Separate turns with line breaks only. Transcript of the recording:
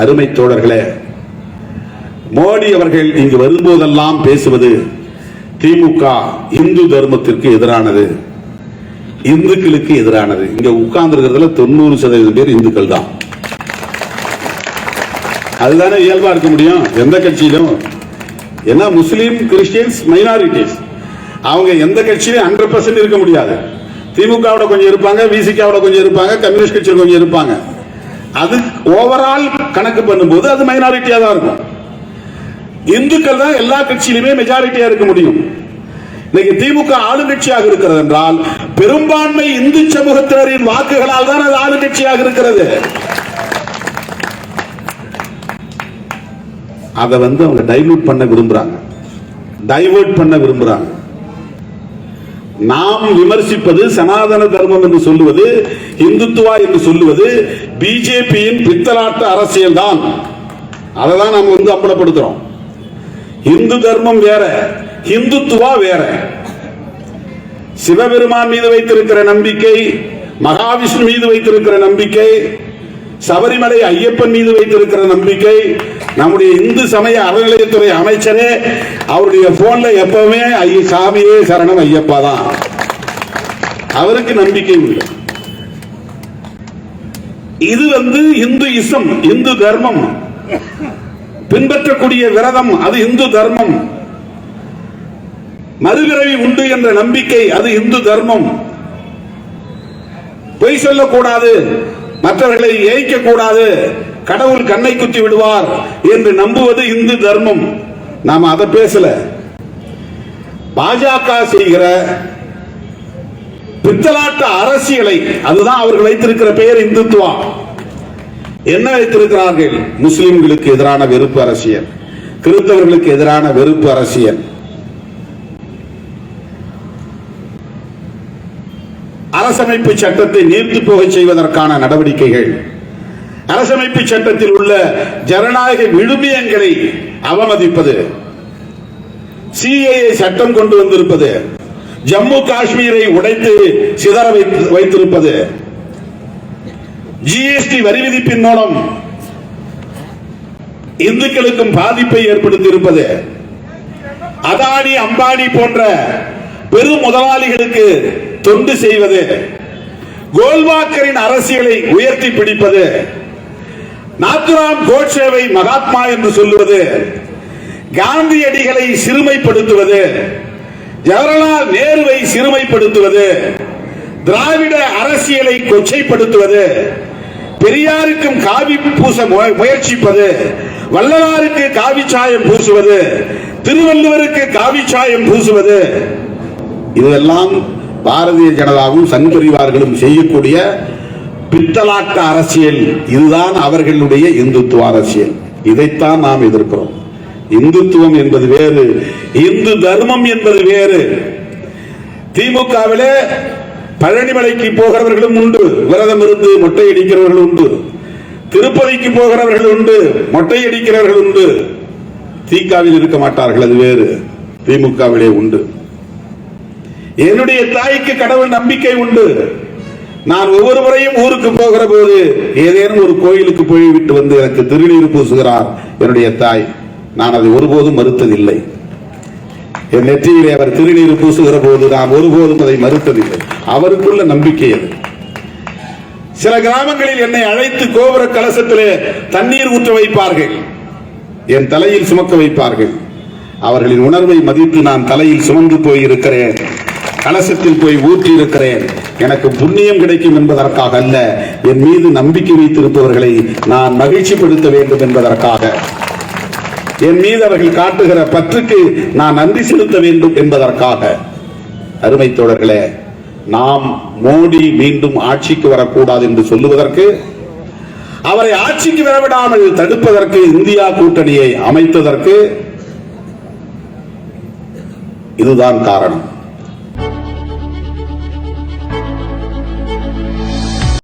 அருமை தோழர்களே மோடி அவர்கள் இங்கு வரும்போதெல்லாம் பேசுவது திமுக இந்து தர்மத்திற்கு எதிரானது இந்துக்களுக்கு எதிரானது. இங்க உட்கார்ந்து இருக்கிறதுல தொண்ணூறு சதவீதம் பேர் இந்துக்கள் தான். அதுதானே இயல்பா இருக்க முடியும்? எந்த கட்சியிலும். ஏன்னா முஸ்லீம் கிறிஸ்டியன்ஸ் மைனாரிட்டிஸ் அவங்க எந்த கட்சியிலும் ஹண்ட்ரட் பர்சன்ட் இருக்க முடியாது. திமுகவோட கொஞ்சம் இருப்பாங்க விசிகாவோட கொஞ்சம் இருப்பாங்க கம்யூனிஸ்ட் கட்சியில் கொஞ்சம் இருப்பாங்க. அது ஓவரால் கணக்கு பண்ணும்போது அது மைனாரிட்டியா தான் இருக்கும். இந்துக்கள் தான் எல்லா கட்சியிலுமே மெஜாரிட்டியா இருக்க முடியும். இன்னைக்கு திமுக ஆளுங்கட்சியாக இருக்கிறது என்றால் பெரும்பான்மை இந்து சமூகத்தினரின் வாக்குகளால் தான் அது ஆளுங்கட்சியாக இருக்கிறது. அதை வந்து அவங்க டைலூட் பண்ண விரும்புறாங்க. டைவர்ட் பண்ண விரும்புறாங்க. நாம் விமர்சிப்பது சனாதன தர்மம் என்று சொல்லுவது இந்துத்துவா என்று சொல்லுவது பிஜேபியின் பித்தலாட்டு அரசியல் தான். அதை தான் நாம் வந்து அம்பலப்படுத்துறோம். இந்து தர்மம் வேற இந்துத்துவா வேற. சிவபெருமான் மீது வைத்திருக்கிற நம்பிக்கை மகாவிஷ்ணு மீது வைத்திருக்கிற நம்பிக்கை சபரிமலை ஐயப்பன் மீது வைத்திருக்கிற நம்பிக்கை நம்முடைய இந்து சமய அறநிலையத்துறை அமைச்சரே அவருடைய போன்ல எப்பவுமே ஐய சாமியே சரணம் ஐயப்பா தான். அவருக்கு நம்பிக்கை உண்டு. இது வந்து இந்து இசம் இந்து தர்மம். பின்பற்றக்கூடிய விரதம் அது இந்து தர்மம். மறுபிறவி உண்டு என்ற நம்பிக்கை அது இந்து தர்மம். பொய் சொல்லக்கூடாது. மற்றவர்களை ஏய்க்க கூடாது கடவுள் கண்ணை குத்தி விடுவார் என்று நம்புவது இந்து தர்மம். நாம அதை பேசல. பாஜக செய்கிற பித்தலாட்ட அரசியலை அதுதான் அவர்கள் வைத்திருக்கிற பெயர் இந்துத்துவா என்ன வைத்திருக்கிறார்கள்? முஸ்லிம்களுக்கு எதிரான வெறுப்பு அரசியல். கிறிஸ்தவர்களுக்கு எதிரான வெறுப்பு அரசியல். அரசமைப்பு சட்டத்தை நீர்த்து போக செய்வதற்கான நடவடிக்கைகள். அரசமைப்பு சட்டத்தில் உள்ள ஜனநாயக விழுமியங்களை அவமதிப்பது. சிஏஏ சட்டம் கொண்டு வந்திருப்பது. ஜம்மு காஷ்மீரை உடைத்து சிதற வைத்திருப்பது. ஜிஎஸ்டி வரி விதிப்பின் மூலம் இந்துக்களுக்கும் பாதிப்பை ஏற்படுத்தி இருப்பது அதானி அம்பானி போன்ற பெரும் முதலாளிகளுக்கு தொண்டு செய்வது கோல்வாக்கரின் அரசியலை உயர்த்தி பிடிப்பது நாத்துராம் கோட்சேவை மகாத்மா என்று சொல்லுவது காந்தியடிகளை சிறுமைப்படுத்துவது ஜவஹர்லால் நேருவை சிறுமைப்படுத்துவது திராவிட அரசியலை கொச்சைப்படுத்துவது பெரியாருக்கும் காவி பூச முயற்சிப்பது வள்ளலாருக்கு காவி சாயம் பூசுவது திருவள்ளுவருக்கு காவி சாயம் பூசுவது இதெல்லாம் பாரதிய ஜனதாவும் சன்பிரிவார்களும் செய்யக்கூடிய பித்தலாட்ட அரசியல். இதுதான் அவர்களுடைய இந்துத்துவ அரசியல். இதைத்தான் நாம் எதிர்க்கிறோம். இந்துத்துவம் என்பது வேறு இந்து தர்மம் என்பது வேறு. திமுகவிலே பழனிமலைக்கு போகிறவர்களும் உண்டு விரதம் இருந்து மொட்டை அடிக்கிறவர்கள் உண்டு. திருப்பதிக்கு போகிறவர்கள் உண்டு மொட்டை அடிக்கிறவர்கள் உண்டு. தீகாவில் இருக்க மாட்டார்கள் அது வேறு. திமுகவிலே உண்டு. என்னுடைய தாய்க்கு கடவுள் நம்பிக்கை உண்டு. நான் ஒவ்வொரு முறையும் ஊருக்கு போகிற போது ஏதேனும் ஒரு கோயிலுக்கு போய் விட்டு வந்து எனக்கு திருநீர் பூசுகிறார் என்னுடைய தாய். நான் அதை ஒருபோதும் மறுத்ததில்லை. என் நெற்றியிலே அவர் திருநீர் பூசுகிற போது நான் ஒருபோதும் அதை மறுத்ததில்லை. அவருக்குள்ள நம்பிக்கை அது. சில கிராமங்களில் என்னை அழைத்து கோபுர கலசத்திலே தண்ணீர் ஊற்ற வைப்பார்கள். என் தலையில் சுமக்க வைப்பார்கள். அவர்களின் உணர்வை மதித்து நான் தலையில் சுமந்து போயிருக்கிறேன். கலசத்தில் போய் ஊற்றி இருக்கிறேன் எனக்கு புண்ணியம் கிடைக்கும் என்பதற்காக அல்ல என் மீது நம்பிக்கை வைத்திருப்பவர்களை நான் மகிழ்ச்சிப்படுத்த வேண்டும் என்பதற்காக. என் மீது அவர்கள் காட்டுகிற பற்றுக்கு நான் நன்றி செலுத்த வேண்டும் என்பதற்காக. அருமை தோழர்களே நாம் மோடி மீண்டும் ஆட்சிக்கு வரக்கூடாது என்று சொல்லுவதற்கு அவரை ஆட்சிக்கு வரவிடாமல் தடுப்பதற்கு இந்தியா கூட்டணியை அமைத்ததற்கு இதுதான் காரணம்.